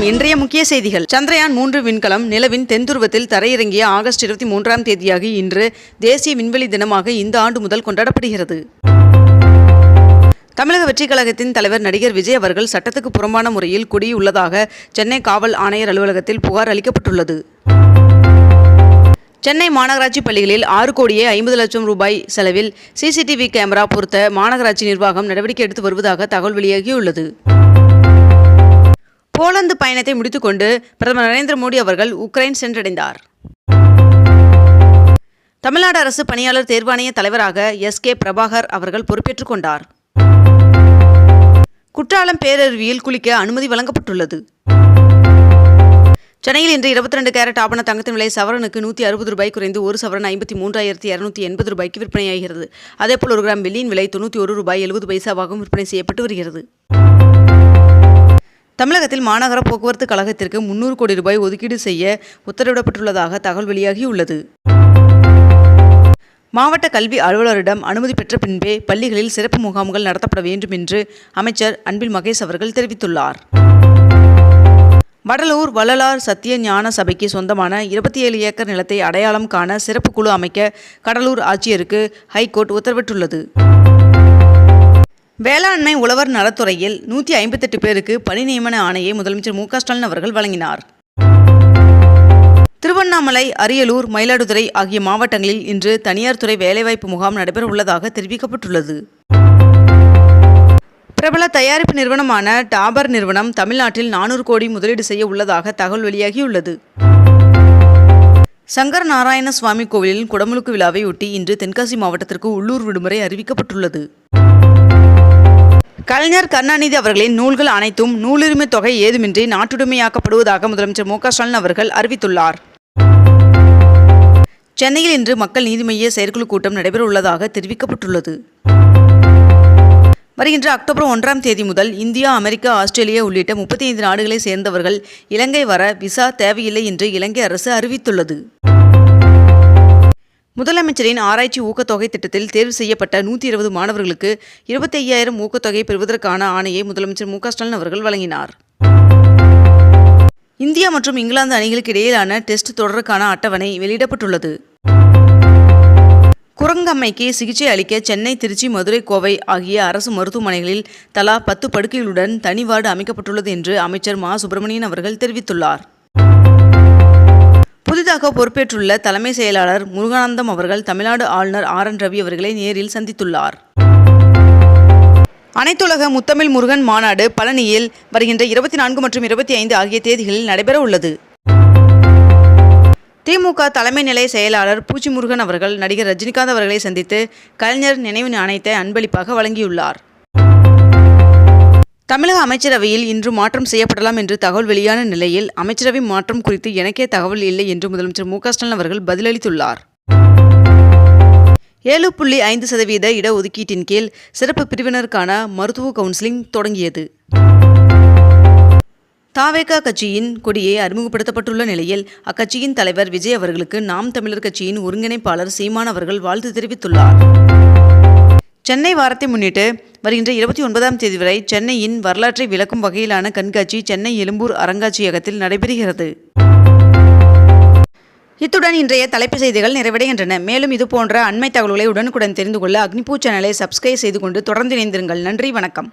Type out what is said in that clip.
வணக்கம். இன்றைய முக்கிய செய்திகள். சந்திரயான் மூன்று விண்கலம் நிலவின் தென்துருவத்தில் தரையிறங்கிய ஆகஸ்ட் இருபத்தி மூன்றாம் தேதியாகி இன்று தேசிய விண்வெளி தினமாக இந்த ஆண்டு முதல் கொண்டாடப்படுகிறது. தமிழக வெற்றிக் கழகத்தின் தலைவர் நடிகர் விஜய் அவர்கள் சட்டத்துக்கு புறம்பான முறையில் குடியுள்ளதாக சென்னை காவல் ஆணையர் அலுவலகத்தில் புகார் அளிக்கப்பட்டுள்ளது. சென்னை மாநகராட்சி பள்ளிகளில் ஆறு கோடியே ஐம்பது லட்சம் ரூபாய் செலவில் சிசிடிவி கேமரா பொருத்த மாநகராட்சி நிர்வாகம் நடவடிக்கை எடுத்து வருவதாக தகவல் வெளியாகியுள்ளது. போலந்து பயணத்தை முடித்துக்கொண்டு பிரதமர் நரேந்திர மோடி அவர்கள் உக்ரைன் சென்றடைந்தார். தமிழ்நாடு அரசு பணியாளர் தேர்வாணைய தலைவராக எஸ் கே பிரபாகர் அவர்கள் பொறுப்பேற்றுக் கொண்டார். குற்றாலம் பேரருவியில் குளிக்க அனுமதி வழங்கப்பட்டுள்ளது. சென்னையில் இன்று இருபத்தி ரெண்டு கேரட் ஆபண தங்கத்தின் விலை சவரனுக்கு நூற்றி அறுபது ரூபாய் குறைந்து ஒரு சவரன் ஐம்பத்தி மூன்றாயிரத்தி இரநூத்தி எண்பது ரூபாய்க்கு விற்பனையாகிறது. அதேபோல் ஒரு கிராம் வெள்ளியின் விலை தொண்ணூற்றி ஒரு ரூபாய் எழுபது பைசாவாகவும் விற்பனை செய்யப்பட்டு வருகிறது. தமிழகத்தில் மாநகர போக்குவரத்து கழகத்திற்கு முன்னூறு கோடி ரூபாய் ஒதுக்கீடு செய்ய உத்தரவிடப்பட்டுள்ளதாக தகவல் வெளியாகியுள்ளது. மாவட்ட கல்வி அலுவலரிடம் அனுமதி பெற்ற பின்பே பள்ளிகளில் சிறப்பு முகாம்கள் நடத்தப்பட வேண்டும் என்று அமைச்சர் அன்பில் மகேஷ் அவர்கள் தெரிவித்துள்ளார். வடலூர் வள்ளலார் சத்திய ஞான சபைக்கு சொந்தமான இருபத்தி ஏழு ஏக்கர் நிலத்தை அடையாளம் காண சிறப்பு குழு அமைக்க கடலூர் ஆட்சியருக்கு ஹைகோர்ட் உத்தரவிட்டுள்ளது. வேளாண்மை உழவர் நலத்துறையில் நூற்றி ஐம்பத்தெட்டு பேருக்கு பணி நியமன ஆணையை முதலமைச்சர் மு ஸ்டாலின் அவர்கள் வழங்கினார். திருவண்ணாமலை அரியலூர் மயிலாடுதுறை ஆகிய மாவட்டங்களில் இன்று தனியார் துறை வேலைவாய்ப்பு முகாம் நடைபெற உள்ளதாக தெரிவிக்கப்பட்டுள்ளது. பிரபல தயாரிப்பு நிறுவனமான டாபர் நிறுவனம் தமிழ்நாட்டில் நானூறு கோடி முதலீடு செய்ய உள்ளதாக தகவல் வெளியாகியுள்ளது. சங்கர நாராயண சுவாமி கோவிலின் குடமுழுக்கு விழாவையொட்டி இன்று தென்காசி மாவட்டத்திற்கு உள்ளூர் விடுமுறை அறிவிக்கப்பட்டுள்ளது. கலைஞர் கருணாநிதி அவர்களின் நூல்கள் அனைத்தும் நூலுரிமை தொகை ஏதுமின்றி நாட்டுடைமையாக்கப்படுவதாக முதலமைச்சர் மு ஸ்டாலின் அவர்கள் அறிவித்துள்ளார். சென்னையில் இன்று மக்கள் நீதிமய்ய செயற்குழு கூட்டம் நடைபெற உள்ளதாக தெரிவிக்கப்பட்டுள்ளது. வருகின்ற அக்டோபர் ஒன்றாம் தேதி முதல் இந்தியா அமெரிக்கா ஆஸ்திரேலியா உள்ளிட்ட முப்பத்தி ஐந்து நாடுகளை சேர்ந்தவர்கள் இலங்கை வர விசா தேவையில்லை என்று இலங்கை அரசு அறிவித்துள்ளது. முதலமைச்சரின் ஆராய்ச்சி ஊக்கத்தொகை திட்டத்தில் தேர்வு செய்யப்பட்ட நூற்றி இருபது மாணவர்களுக்கு இருபத்தி ஐயாயிரம் ஊக்கத்தொகை பெறுவதற்கான ஆணையை முதலமைச்சர் மு ஸ்டாலின் அவர்கள் வழங்கினார். இந்தியா மற்றும் இங்கிலாந்து அணிகளுக்கு இடையிலான டெஸ்ட் தொடருக்கான அட்டவணை வெளியிடப்பட்டுள்ளது. குரங்கம்மைக்கு சிகிச்சை அளிக்க சென்னை திருச்சி மதுரை கோவை ஆகிய அரசு மருத்துவமனைகளில் தலா பத்து படுக்கைகளுடன் தனி வார்டு அமைக்கப்பட்டுள்ளது என்று அமைச்சர் மா. சுப்பிரமணியன் அவர்கள் தெரிவித்துள்ளார். புதிதாக பொறுப்பேற்றுள்ள தலைமை செயலாளர் முருகானந்தம் அவர்கள் தமிழ்நாடு ஆளுநர் ஆர் என் ரவி அவர்களை நேரில் சந்தித்துள்ளார். அனைத்துலக முத்தமிழ் முருகன் மாநாடு பழனியில் வருகின்ற இருபத்தி நான்கு மற்றும் இருபத்தி ஐந்து ஆகிய தேதிகளில் நடைபெற உள்ளது. திமுக தலைமை நிலைய செயலாளர் பூச்சி முருகன் அவர்கள் நடிகர் ரஜினிகாந்த் அவர்களை சந்தித்து கலைஞர் நினைவு நாணயத்தை அன்பளிப்பாக வழங்கியுள்ளார். தமிழக அமைச்சரவையில் இன்று மாற்றம் செய்யப்படலாம் என்று தகவல் வெளியான நிலையில் அமைச்சரவை மாற்றம் குறித்து எனக்கே தகவல் இல்லை என்று முதலமைச்சர் மு ஸ்டாலின் அவர்கள் பதிலளித்துள்ளார். ஏழு புள்ளி ஐந்து சதவீத இடஒதுக்கீட்டின் கீழ் சிறப்பு பிரிவினருக்கான மருத்துவ கவுன்சிலிங் தொடங்கியது. தாவேகா கட்சியின் கொடியை அறிமுகப்படுத்தப்பட்டுள்ள நிலையில் அக்கட்சியின் தலைவர் விஜய் அவர்களுக்கு நாம் தமிழர் கட்சியின் ஒருங்கிணைப்பாளர் சீமான் அவர்கள் வாழ்த்து தெரிவித்துள்ளார். சென்னை வாரத்தை முன்னிட்டு வருகின்ற இருபத்தி ஒன்பதாம் தேதி வரை சென்னையின் வரலாற்றை விளக்கும் வகையிலான கண்காட்சி சென்னை எழும்பூர் அருங்காட்சியகத்தில் நடைபெறுகிறது. இத்துடன் இன்றைய தலைப்பு செய்திகள் நிறைவடைகின்றன. மேலும் இது போன்ற அண்மை தகவல்களை உடனுக்குடன் தெரிந்து கொள்ள அக்னிபூ சேனலை சப்ஸ்கிரைப் செய்து கொண்டு தொடர்ந்து இணைந்திருங்கள். நன்றி வணக்கம்.